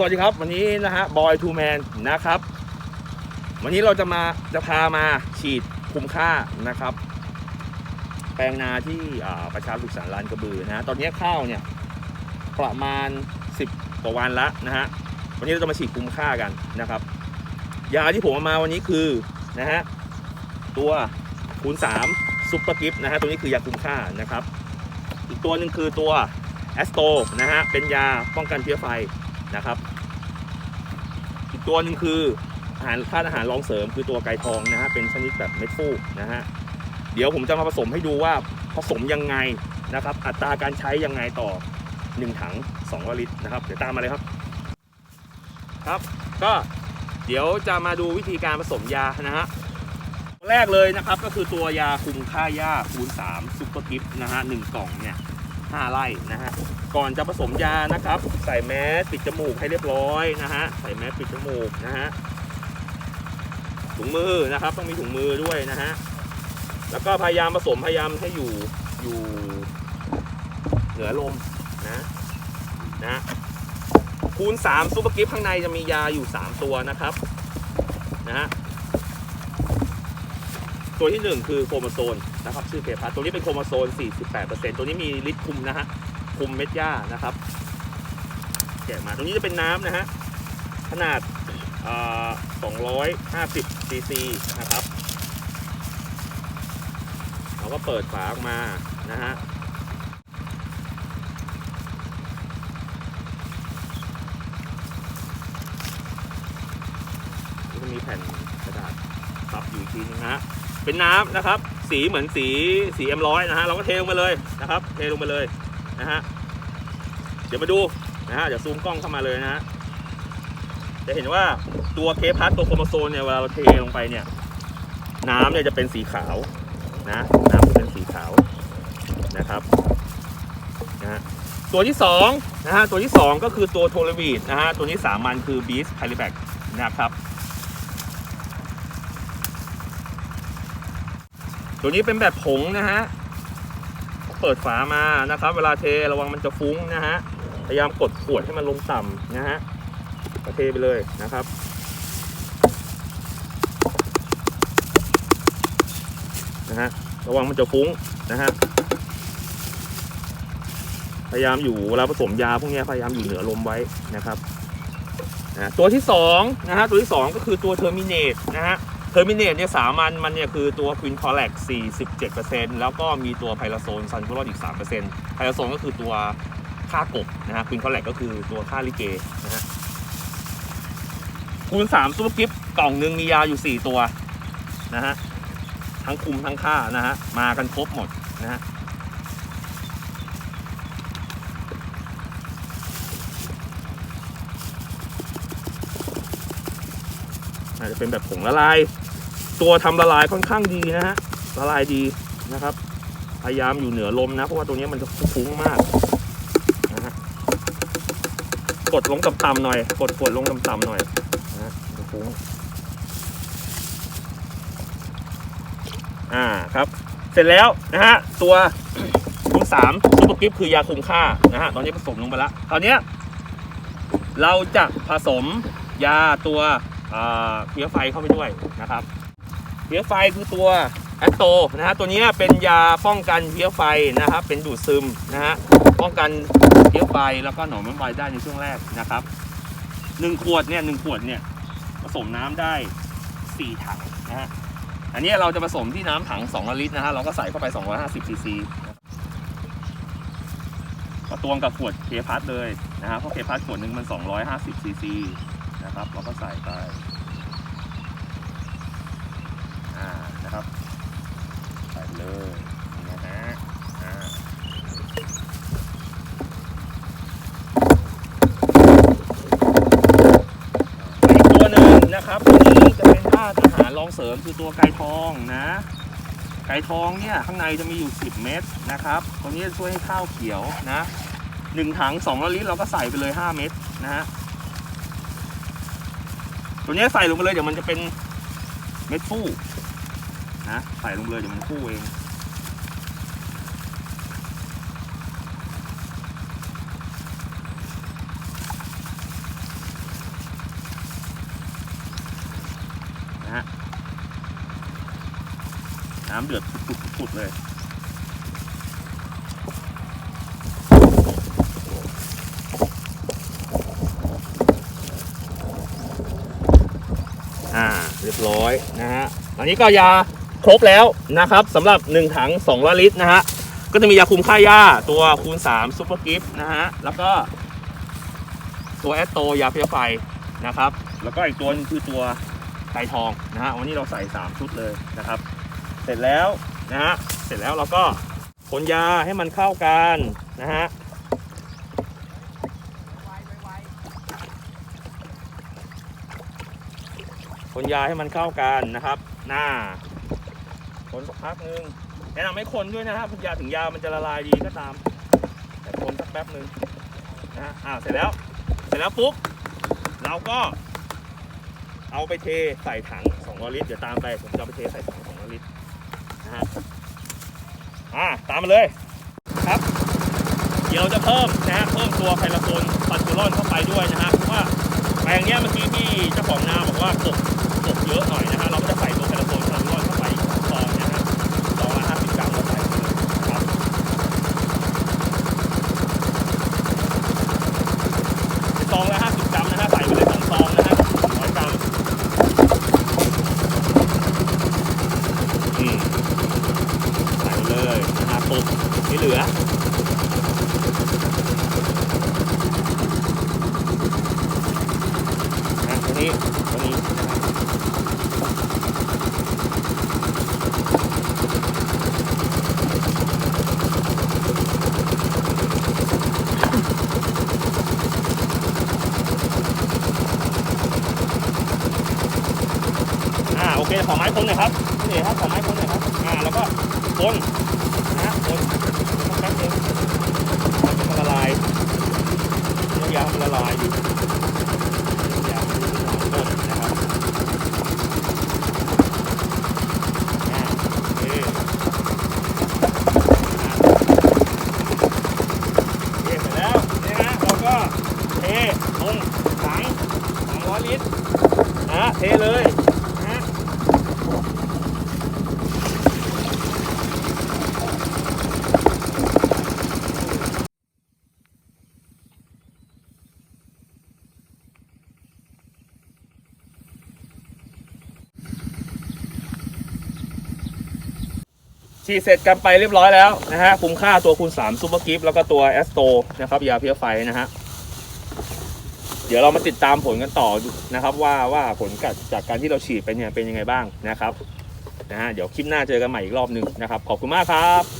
สวัสดีครับ วันนี้นะฮะบอยทูแมนนะครับ วันนี้เราจะมาจะพามาฉีดคุ้มค่านะครับ แปลงนาที่ประชาสุขสันต์ลานกระบือนะฮะตอนนี้ข้าวเนี่ยประมาณ 10กว่าวันละนะฮะวันนี้เราจะมาฉีดคุ้มค่ากันนะครับ ยาที่ผมเอามาวันนี้คือนะฮะตัวคูณ3ซุปเปอร์กิฟนะฮะตัวนี้คือยาคุ้มค่านะครับ อีกตัวหนึ่งคือตัวแอสโตนะฮะเป็นยาป้องกันเพี้ยไฟ นะครับ อีกตัวหนึ่งคืออาหารธาตุอาหารรองเสริมคือตัวไก่ทองนะฮะเป็นชนิดแบบเม็ดฟูนะฮะเดี๋ยวผมจะมาผสมให้ดูว่าผสมยังไงนะครับ อัตราการใช้ยังไงต่อ 1 ถัง2ลิตรนะครับ เดี๋ยวตามมาเลยครับ ครับก็เดี๋ยวจะมาดูวิธีการผสมยานะฮะแรกเลยนะครับก็คือตัวยาคุมค่าหญ้าคูณ3ซุปเปอร์กิฟนะฮะหนึ่งกล่องเนี่ย ห้าไร่นะฮะก่อนจะผสมยานะครับ ใส่แมสปิดจมูกให้เรียบร้อยนะฮะใส่แมสปิดจมูกนะฮะถุงมือนะครับ ต้องมีถุงมือด้วยนะฮะแล้วก็พยายามผสมพยายามให้อยู่อยู่เหนือลมนะนะคูณ3ซูเปอร์กิฟข้างในจะมียาอยู่ 3 ตัวนะครับนะฮะตัวที่ 1 คือโครโมโซน นะครับชื่อเพพัทตัวนี้เป็นโครโมโซน 48%ตัวนี้มีฤทธิ์คุมนะฮะคุมเม็ดหญ้านะครับแกะมาตรงนี้จะเป็นน้ำนะฮะขนาดอ่า250ซีซีนะครับเราก็เปิดฝาออกมานะฮะมีแผ่นกระดาษซับอยู่ทีนึงนะฮะเป็นน้ำนะครับ สีเหมือนสีสีเอ็มร้อยนะฮะเราก็เทลงมาเลยนะครับ เทลงมาเลยนะฮะเดี๋ยวมาดูนะฮะเดี๋ยวซูมกล้องเข้ามาเลยนะฮะจะเห็นว่าตัวเคพัทตัวโครโมโซนเนี่ยเวลาเราเทลงไปเนี่ย น้ำเนี่ยจะเป็นสีขาวนะน้ำจะเป็นสีขาวนะครับนะฮะตัวที่สองนะฮะตัวที่สองก็คือตัวโทรวีดนะฮะตัวนี้สามัญคือบีสไพลิแบกนะครับ ตัวนี้เป็นแบบผงนะฮะเปิดฝามานะครับ เวลาเทระวังมันจะฟุ้งนะฮะพยายามกดขวดให้มันลงต่ำนะฮะเทไปเลยนะครับนะฮะระวังมันจะฟุ้งนะฮะพยายามอยู่เวลาผสมยาพวกนี้พยายามอยู่เหนือลมไว้นะครับนะตัวที่สองนะฮะตัวที่สองก็คือตัวเทอร์มินเนตนะฮะ เทอร์มินเนตเนี่ยสามัญมันเนี่ยคือตัวควินคอแลก47%แล้วก็มีตัวไพลาโซนซันฟูรอดอีก 3%ไพลาโซนก็คือตัวค่ากบนะฮะควินคอแลกก็คือตัวค่าลิเกนะฮะคูณ3ซุปเปอร์กิฟกล่องหนึ่งมียาอยู่ 4 ตัวนะฮะทั้งคุมทั้งค่านะฮะมากันครบหมดนะฮะ จะเป็นแบบผงละลาย ตัวทำละลายค่อนข้างดีนะฮะละลายดีนะครับ พยายามอยู่เหนือลมนะ เพราะว่าตัวนี้มันจะฟุ้งมากนะฮะกดลงต่ำๆหน่อย กดกดลงต่ำๆหน่อยนะฮะฟุ้งอ่าครับ เสร็จแล้วนะฮะตัวคุมสามซุปเปอร์กิฟคือยาคุมค่านะฮะตอนนี้ผสมลงไปแล้วคราวนี้เราจะผสมยาตัว เพี้ยไฟเข้าไปด้วยนะครับเพี้ยไฟคือตัวแอตโตนะฮะตัวนี้เป็นยาป้องกันเพี้ยไฟนะครับเป็นดูดซึมนะฮะป้องกันเพี้ยไฟแล้วก็หนอนไม้ไฟได้ในช่วงแรกนะครับหนึ่งขวดเนี่ยหนึ่งขวดเนี่ยผสมน้ำได้สี่ถังนะฮะอันนี้เราจะผสมที่น้ำถัง2ลิตรนะฮะเราก็ใส่เข้าไป 250ซีซีก็ตวงกับขวดเคพัทเลยนะฮะเพราะเคพัทขวดหนึ่งมัน 250ซีซี นะครับ เราก็ใส่ไปอ่านะครับ ใส่เลยนี่นะฮะอ่าตัวหนึ่งนะครับตัวนี้จะเป็นธาตุอาหารรองเสริมคือตัวไก่ทองนะไก่ทองเนี่ยข้างในจะมีอยู่ 10 เม็ดนะครับตัวนี้จะช่วยให้ข้าวเขียวนะหนึ่งถัง2ลิตรเราก็ใส่ไปเลย 5 เม็ดนะฮะ ตัวนี้ใส่ลงไปเลยเดี๋ยวมันจะเป็นเม็ดฟู่นะใส่ลงไปเลยเดี๋ยวมันฟู่เองนะฮะน้ำเดือดปุดๆเลย รียบร้อยนะฮะอันนี้ก็ยาครบแล้วนะครับสำหรับ 1 ถัง 200 ลิตรนะฮะก็จะมียาคุมค่าหญ้าตัวคูณ3ซุปเปอร์กิฟต์นะฮะแล้วก็ ตัวแอตโตยาเพียไฟนะครับ แล้วก็อีกตัวนึงคือตัวไททองนะฮะวันนี้เราใส่ 3 ชุดเลยนะครับ เสร็จแล้วนะฮะเสร็จแล้วเราก็คนยาให้มันเข้ากันนะฮะ คนยาให้มันเข้ากันนะครับ หน้า คนสักพักหนึ่งแนะนำให้คนด้วยนะฮะคนยาถึงยามันจะละลายดีก็ตาม แต่คนสักแป๊บหนึ่งนะฮะอ่าเสร็จแล้ว เสร็จแล้วปุ๊บเราก็เอาไปเทใส่ถัง200ลิตรเดี๋ยวตามไปผมจะไปเทใส่ถัง200ลิตรนะฮะอ่าตามมาเลยครับ เดี๋ยวจะเพิ่มนะฮะเพิ่มตัวไพลาโซนปันจูรอนเข้าไปด้วยนะฮะเพราะว่าแปลงเนี้ยเมื่อกี้ที่เจ้าของนาบอกว่ากบ กบเยอะหน่อยนะฮะเราก็จะใส่ตัวไพลาโซนปันจูรอนเข้าไปอีกสองซองนะฮะซองละห้าสิบกรัมเข้าไปครับ ซองละ50 กรัมนะฮะใส่ไปเลยสองซองนะฮะ100 กรัมอืมใส่ไปเลยนะฮะปุบที่เหลือนะตัวนี้ตัวนี้นะครับอ่าโอเค ขอไม้คนหน่อยครับนี่ครับขอไม้คนหน่อยครับอ่าแล้วก็คนนะฮะคนสักแป๊บนึงมันจะละลายเนื้อยางมันละลายอยู่เนื้อยางมันอยู่ในต้นะครับอ่าโอเอ่าโอเคเสร็จแล้วนี่ฮะเราก็เทลงถัง200ลิตรนะฮะเทเลยนะฮะ ฉีดเสร็จกันไปเรียบร้อยแล้วนะฮะคุ้มค่าตัวคูณ3ซูเปอร์กิฟแล้วก็ตัวแอสโตนะครับยาเพียไฟนะฮะเดี๋ยวเรามาติดตามผลกันต่อนะครับ ว่าว่าผลกัดจากการที่เราฉีดไปเนี่ยเป็นยังไงบ้างนะครับนะฮะเดี๋ยวคลิปหน้าเจอกันใหม่อีกรอบหนึงนะครับ ขอบคุณมากครับ